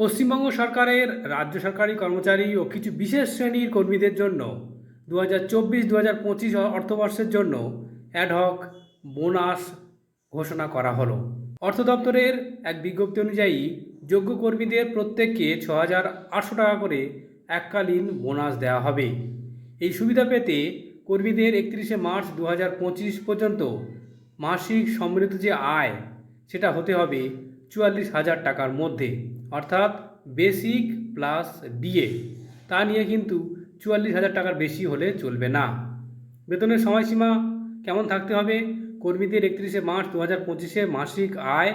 পশ্চিমবঙ্গ সরকারের রাজ্য সরকারি কর্মচারী ও কিছু বিশেষ শ্রেণির কর্মীদের জন্য দু হাজার চব্বিশ দু হাজার পঁচিশ অর্থবর্ষের জন্য অ্যাডহক বোনাস ঘোষণা করা হলো। অর্থ দপ্তরের এক বিজ্ঞপ্তি অনুযায়ী যোগ্য কর্মীদের প্রত্যেককে ছ হাজার আটশো টাকা করে এককালীন বোনাস দেওয়া হবে। এই সুবিধা পেতে কর্মীদের একত্রিশে মার্চ দু পঁচিশ পর্যন্ত মাসিক সম্মিলিত যে আয়, সেটা হতে হবে চুয়াল্লিশ হাজার টাকার মধ্যে। অর্থাৎ বেসিক প্লাস ডিএ তা নিয়ে কিন্তু চুয়াল্লিশ হাজার টাকার বেশি হলে চলবে না। বেতনের সময়সীমা কেমন থাকতে হবে? কর্মীদের একত্রিশে মার্চ দু হাজার পঁচিশে মাসিক আয়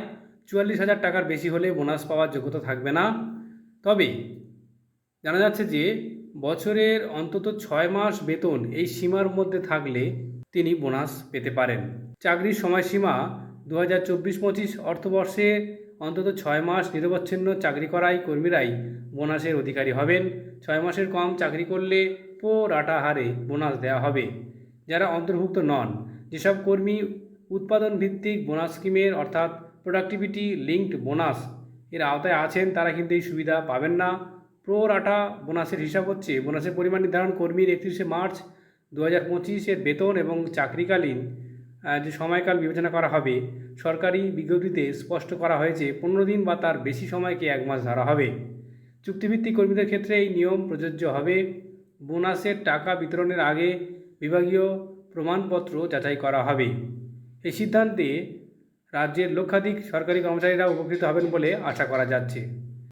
চুয়াল্লিশ হাজার টাকার বেশি হলে বোনাস পাওয়ার যোগ্যতা থাকবে না। তবে জানা যাচ্ছে যে বছরের অন্তত ছয় মাস বেতন এই সীমার মধ্যে থাকলে তিনি বোনাস পেতে পারেন। চাকরির সময়সীমা দু হাজার চব্বিশ পঁচিশ অর্থবর্ষে অন্তত ছয় মাস নিরবচ্ছিন্ন চাকরি করাই কর্মীরাই বোনাসের অধিকারী হবেন। ছয় মাসের কম চাকরি করলে পো রাটা হারে বোনাস দেওয়া হবে। যারা অন্তর্ভুক্ত নন, যেসব কর্মী উৎপাদন ভিত্তিক বোনাস স্কিমের অর্থাৎ প্রোডাক্টিভিটি লিঙ্কড বোনাস এর আওতায় আছেন, তারা কিন্তু এই সুবিধা পাবেন না। প্রো রাটা বোনাসের হিসাব হচ্ছে বোনাসের পরিমাণ নির্ধারণ কর্মীর একত্রিশে মার্চ দু হাজার পঁচিশের বেতন এবং চাকরিকালীন যে সময়কাল বিবেচনা করা হবে, সরকারি বিজ্ঞপ্তিতে স্পষ্ট করা হয়েছে পনেরো দিন বা তার বেশি সময়কে এক মাস ধরা হবে। চুক্তিভিত্তিক কর্মীদের ক্ষেত্রে এই নিয়ম প্রযোজ্য হবে। বোনাসের টাকা বিতরণের আগে বিভাগীয় প্রমাণপত্র যাচাই করা হবে। এই সিদ্ধান্তে রাজ্যের লক্ষাধিক সরকারি কর্মচারীরা উপকৃত হবেন বলে আশা করা যাচ্ছে।